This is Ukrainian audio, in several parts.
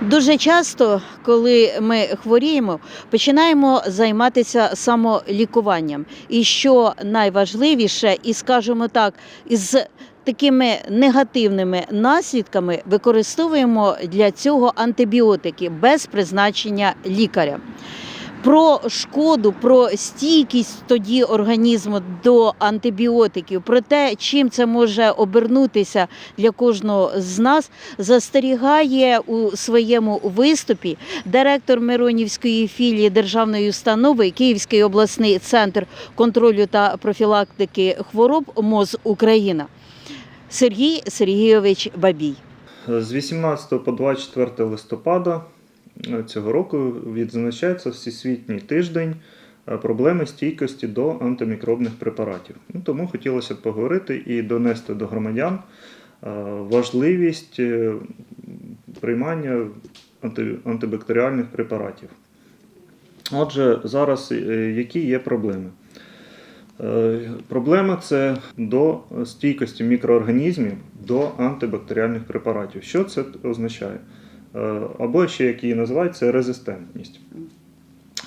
Дуже часто, коли ми хворіємо, починаємо займатися самолікуванням. І що найважливіше, і скажімо так, із такими негативними наслідками використовуємо для цього антибіотики без призначення лікаря. Про шкоду, про стійкість тоді організму до антибіотиків, про те, чим це може обернутися для кожного з нас, застерігає у своєму виступі директор Миронівської філії державної установи Київський обласний центр контролю та профілактики хвороб МОЗ Україна Сергій Сергійович Бабій. З 18 по 24 листопада цього року відзначається Всесвітній тиждень е, проблеми стійкості до антимікробних препаратів. Ну, тому хотілося б поговорити і донести до громадян е, важливість е, приймання антибактеріальних препаратів. Отже, зараз е, які є проблеми? Е, Проблема це до стійкості мікроорганізмів до антибактеріальних препаратів. Що це означає? Е, Або ще як її називають, це резистентність.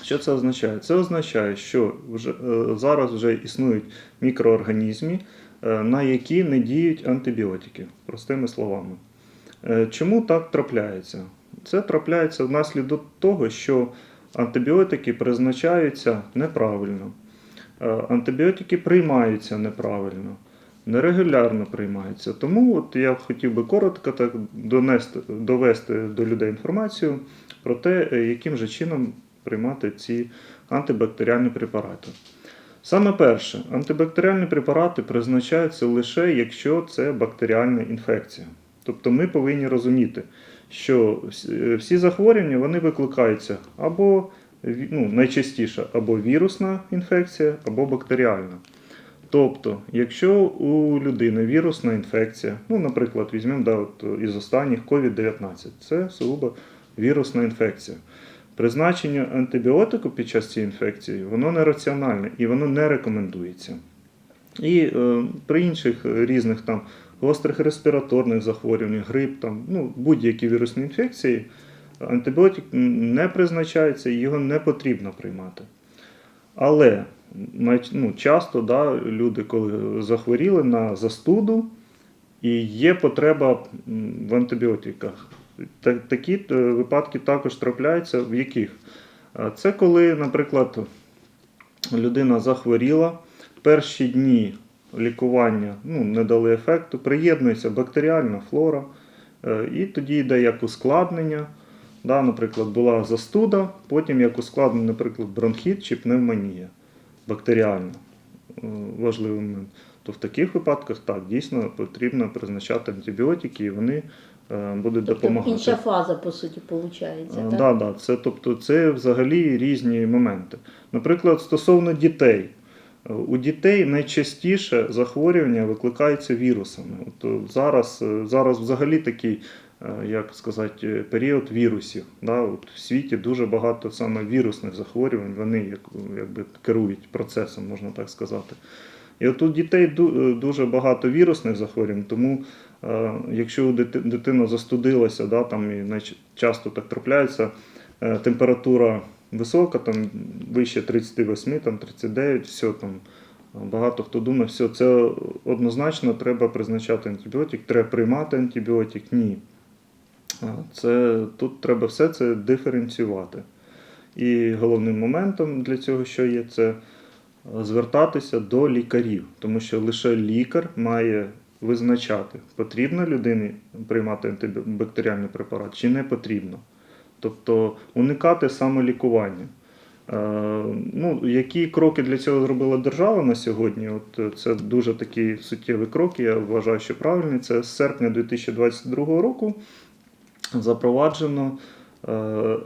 Що це означає? Це означає, що вже, е, зараз вже існують мікроорганізми, е, на які не діють антибіотики, простими словами. Чому так трапляється? Це трапляється внаслідок того, що антибіотики призначаються неправильно. Антибіотики приймаються неправильно, нерегулярно приймаються. Тому от я хотів би коротко так донести, довести до людей інформацію про те, е, яким же чином приймати ці антибактеріальні препарати. Саме перше, антибактеріальні препарати призначаються лише якщо це бактеріальна інфекція. Тобто ми повинні розуміти, що всі- е, захворювання вони викликаються або ну, найчастіше або вірусна інфекція, або бактеріальна. Тобто, якщо у людини вірусна інфекція, ну, наприклад, візьмемо да, от, із останніх COVID-19, це сугубо вірусна інфекція. Призначення антибіотику під час цієї інфекції воно нераціональне і воно не рекомендується. І е, при інших різних там гострих респіраторних захворюваннях, грип, там, ну, будь-які вірусні інфекції, антибіотик не призначається і його не потрібно приймати. Але ну, часто да, люди, коли захворіли на застуду, і є потреба в антибіотиках. Такі е, випадки також трапляються, в яких? Це коли, наприклад, людина захворіла, перші дні лікування ну, не дали ефекту, приєднується бактеріальна флора, е, і тоді йде як ускладнення. Да, наприклад, була застуда, потім як ускладнення, наприклад, бронхіт чи пневмонія бактеріальна. Е, Важливий момент. То в таких випадках так, дійсно потрібно призначати антибіотики, і вони е, будуть Тобто допомагати. інша фаза, по суті, виходить. Так, Так? да, да, це, тобто, це взагалі різні моменти. Наприклад, стосовно дітей. Е, У дітей найчастіше захворювання викликаються вірусами. От е, зараз, е, зараз взагалі такий, е, як сказати, е, період вірусів. Да? От в світі дуже багато саме вірусних захворювань, вони як, якби керують процесом, можна так сказати. І от у дітей е, дуже багато вірусних захворювань, тому е, якщо дитина застудилася, да, там і часто так трапляється, е, температура висока, там вище 38, там 39, все там. Багато хто думає, все, це однозначно треба призначати антибіотик, треба приймати антибіотик. Ні. Це, тут треба все це диференціювати. І головним моментом для цього, що є, це е, звертатися до лікарів, тому що лише лікар має визначати, потрібно людині приймати антибактеріальний препарат чи не потрібно. Тобто уникати самолікування. Е, Ну, які кроки для цього зробила держава на сьогодні? От е, це дуже такі суттєві кроки. Я вважаю, що правильні. Це з серпня 2022 року запроваджено е,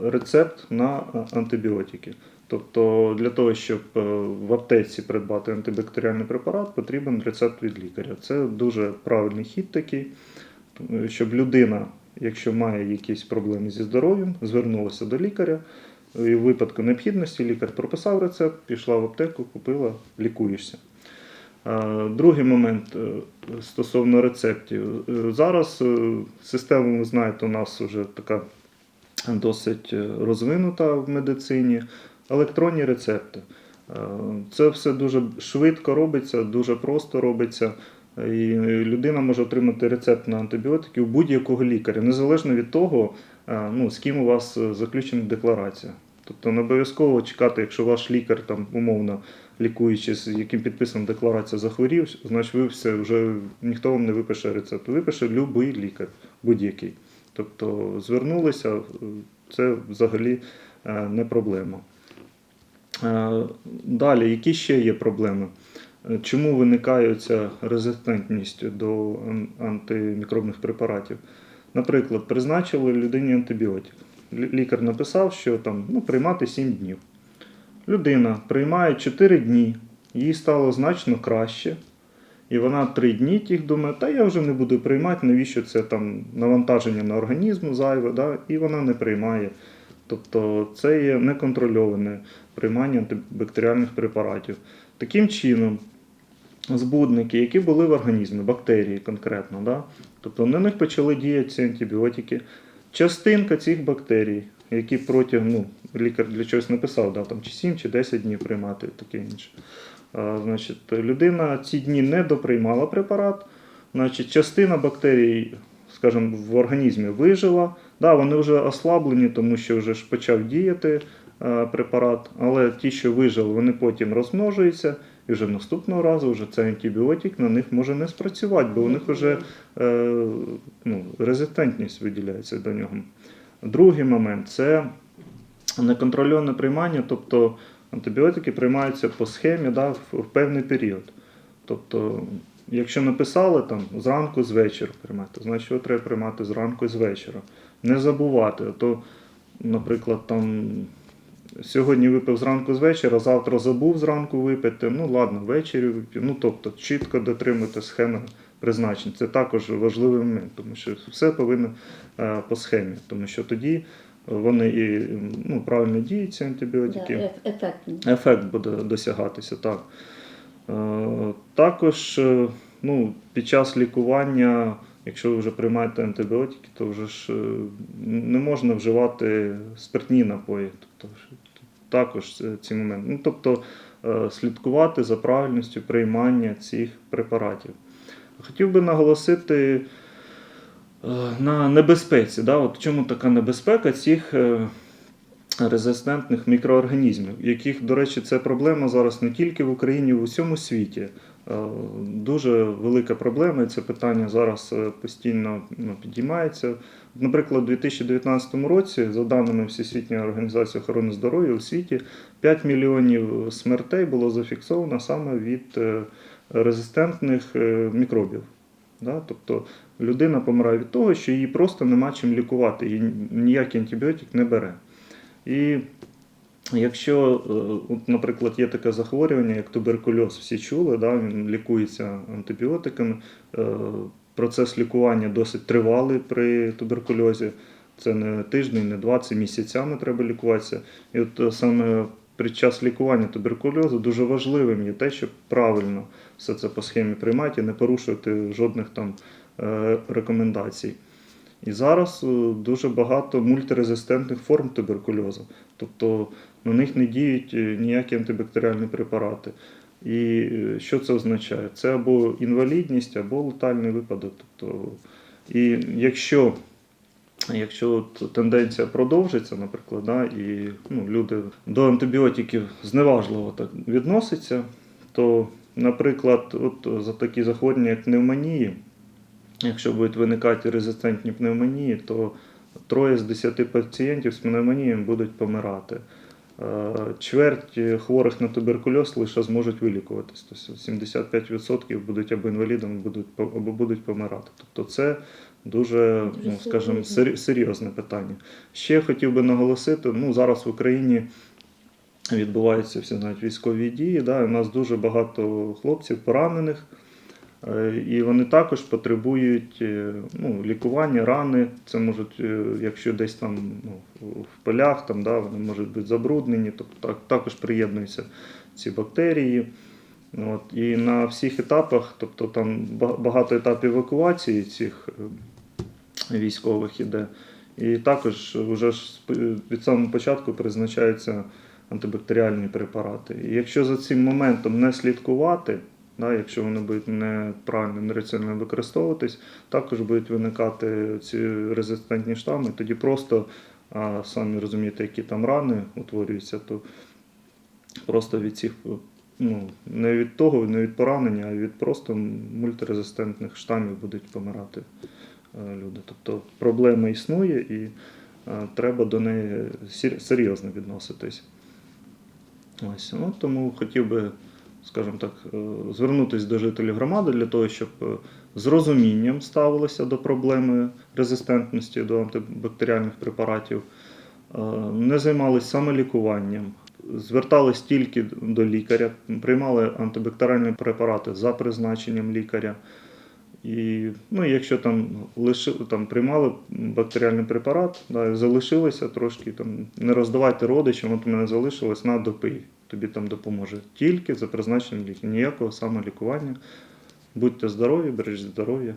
рецепт на е, антибіотики. Тобто для того, щоб е, в аптеці придбати антибактеріальний препарат, потрібен рецепт від лікаря. Це дуже правильний хід такий, щоб людина, якщо має якісь проблеми зі здоров'ям, звернулася до лікаря. І в випадку необхідності лікар прописав рецепт, пішла в аптеку, купила, лікуєшся. Другий момент е, стосовно рецептів. Е, Зараз е, система, ви знаєте, у нас вже така досить розвинута в медицині. Електронні рецепти. Це все дуже швидко робиться, дуже просто робиться. І людина може отримати рецепт на антибіотики у будь-якого лікаря, незалежно від того, ну, з ким у вас заключена декларація. Тобто не обов'язково чекати, якщо ваш лікар там умовно лікуючи, з яким підписана декларація захворів, значить ви все вже ніхто вам не випише рецепт. Випише будь-який лікар, будь-який. Тобто звернулися, це взагалі е, не проблема. Е, Далі, які ще є проблеми? Чому виникає ця резистентність до антимікробних препаратів? Наприклад, призначили людині антибіотик. Лі- Лікар написав, що там ну, приймати 7 днів. Людина приймає 4 дні, їй стало значно краще. І вона 3 дні тих думає, та я вже не буду приймати, навіщо це там навантаження на організм зайве, да? і вона не приймає. Тобто це є неконтрольоване приймання антибактеріальних препаратів. Таким чином, збудники, які були в організмі, бактерії конкретно, да? тобто на них почали діяти ці антибіотики. Частинка цих бактерій, які протягом, ну, лікар для чогось написав, да, там, чи 7 чи 10 днів приймати, таке інше. А, значить, людина ці дні не доприймала препарат, значить, частина бактерій, скажімо, в організмі вижила. Да, вони вже ослаблені, тому що вже ж почав діяти е, препарат, але ті, що вижили, вони потім розмножуються, і вже наступного разу вже цей антибіотик на них може не спрацювати, бо у них вже е, ну, резистентність виділяється до нього. Другий момент це неконтрольоване приймання, тобто антибіотики приймаються по схемі да, в, певний період. Тобто, якщо написали там зранку з вечора приймати, значить його треба приймати зранку з вечора. Не забувати, а то, наприклад, там сьогодні випив зранку з вечора, завтра забув зранку випити. Ну ладно, ввечері вип'ю. Ну тобто чітко дотримувати схеми призначень. Це також важливий момент, тому що все повинно е, по схемі, тому що тоді вони і ну, правильно діють ці антибіотики е, ефектно. ефект буде досягатися. Так. Е, Також е, ну, під час лікування, якщо ви вже приймаєте антибіотики, то вже ж е, не можна вживати спиртні напої. Тобто, також ці моменти. Ну, тобто е, слідкувати за правильністю приймання цих препаратів. Хотів би наголосити е, на небезпеці. Да? От чому така небезпека цих резистентних мікроорганізмів, яких, до речі, це проблема зараз не тільки в Україні, в усьому світі. Е, Дуже велика проблема, і це питання зараз е, постійно ну, підіймається. Наприклад, у 2019 році, за даними Всесвітньої організації охорони здоров'я у світі, 5 мільйонів смертей було зафіксовано саме від е, резистентних мікробів. Тобто людина помирає від того, що її просто нема чим лікувати, її ніякий антибіотик не бере. І якщо, е, наприклад, є таке захворювання, як туберкульоз, всі чули, да, він лікується антибіотиками. Е, Процес лікування досить тривалий при туберкульозі. Це не тиждень, не два, це місяцями треба лікуватися. І от е, саме під час лікування туберкульозу дуже важливим є те, щоб правильно все це по схемі приймати і не порушувати жодних там рекомендацій. І зараз е, дуже багато мультирезистентних форм туберкульозу. Тобто на них не діють е, ніякі антибактеріальні препарати. І е, що це означає? Це або інвалідність, або летальний випадок. Тобто, і якщо, якщо от тенденція продовжиться, наприклад, да, і ну, люди до антибіотиків зневажливо так відносяться, то, наприклад, от за такі захворювання, як пневмонії, якщо будуть виникати резистентні пневмонії, то троє з 10 пацієнтів з пневмонією будуть помирати. Е, Чверть хворих на туберкульоз лише зможуть вилікуватись. Тобто 75% будуть або інвалідами, або будуть помирати. Тобто це дуже, ну, скажімо, серйозне. питання. Ще хотів би наголосити: ну, зараз в Україні відбуваються всі знають військові дії. Да, у нас дуже багато хлопців поранених. Е, І вони також потребують е, ну, лікування, рани. Це можуть, е, якщо десь там ну, в полях, там, да, вони можуть бути забруднені, тобто так, також приєднуються ці бактерії. От, і на всіх етапах, тобто там багато етапів евакуації цих військових іде. І також вже ж від самого початку призначаються антибактеріальні препарати. І якщо за цим моментом не слідкувати, да, якщо вони будуть неправильно, нераціонально використовуватись, також будуть виникати ці резистентні штами, тоді просто, а, самі розумієте, які там рани утворюються, то просто від цих, ну, не від того, не від поранення, а від просто мультирезистентних штамів будуть помирати е, люди. Тобто проблема існує і е, треба до неї серйозно відноситись. Ось, ну, тому хотів би, скажімо так, е, звернутися до жителів громади для того, щоб е, з розумінням ставилися до проблеми резистентності до антибактеріальних препаратів, е, не займалися самолікуванням, звертались тільки до лікаря, приймали антибактеріальні препарати за призначенням лікаря. І ну, якщо там, лиши, там приймали бактеріальний препарат, да, і залишилося трошки, там, не роздавайте родичам, от у мене залишилось, на допий, тобі там допоможе. Тільки за призначенням лікаря. Ніякого самолікування. Будьте здорові, бережіть здоров'я.